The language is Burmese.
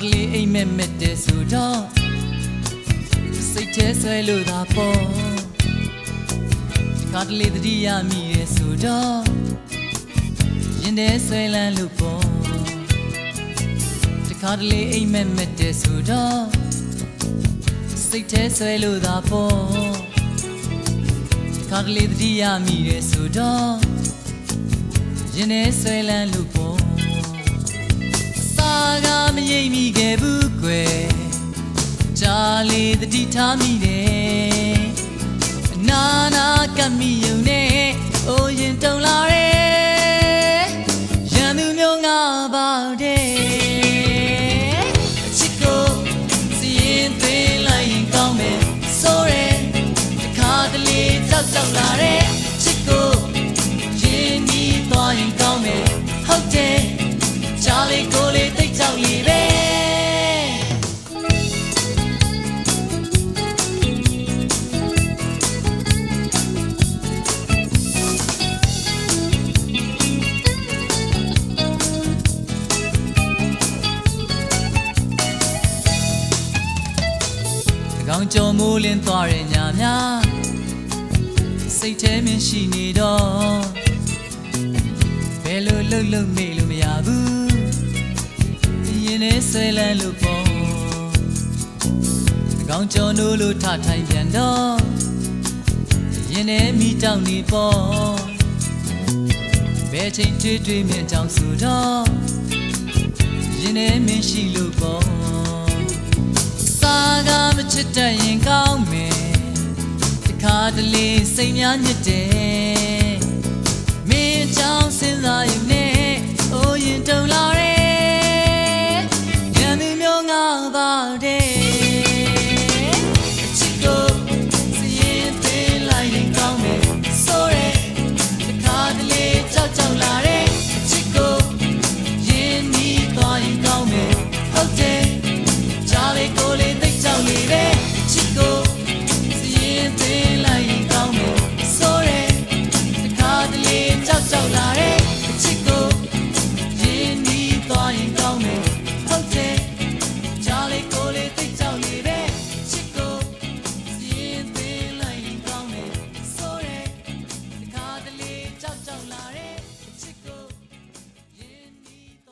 တလေအိမ်မက်မက်တဲ့ဆိုတော့စိတ်ထဲဆွဲလို့သာပေါ့တခါတလေတတိယမိရဲ့ဆိုတော့ရင်ထဲဆွဲလန်းလို့ပေါ့တခါတလေအိမ်မက်မက်တဲ့ဆိုတော့စိတ်ထဲဆွဲလို့သာပေါ့တခါတလေတတိယမိရဲ့ဆိုတော့ရင်ထဲဆွဲလန်းလို့ပေါ့ လေတတိထားမိတယ်အနာနာကပ်မိယုံနဲ့အိုရင်တုံလာတယ်ရန်သူမျိုးငါပါတဲ့အချစ်ကိုစီရင်သွင်းလိုက်ရင်ကောင်းမယ်ဆိုရဲတခါတလေကြောက်ကြောက်လာတဲ့ချစ်ကိုရင်ဒီသွားရင်ကောင်းမယ်ဟုတ်တယ်ချာလေးကိုလေး ကောင်းကြော်မိုးလင်းသွားတဲ့ညများစိတ်ထဲမြင်ရှိနေတော့ဘယ်လိုလှုပ်လှုပ်မေ့လို့မရဘူးရင်ထဲဆွဲလန်းလို့ပေါ့ကောင်းကြော်နိုးလို့ထထိုင်ပြန်တော့ရင်ထဲမိတောက်နေပေါ့ဘယ်ချိန်တွေ့တွေ့မြင်ကြောင်ဆိုတော့ရင်ထဲမင်းရှိလို့ပေါ့စာကမချ စ်တတ်ရင်ကောင်းမယ်တခါတလေစိတ်များညစ်တယ်မင်းချောင်းစဉ်းစားရင်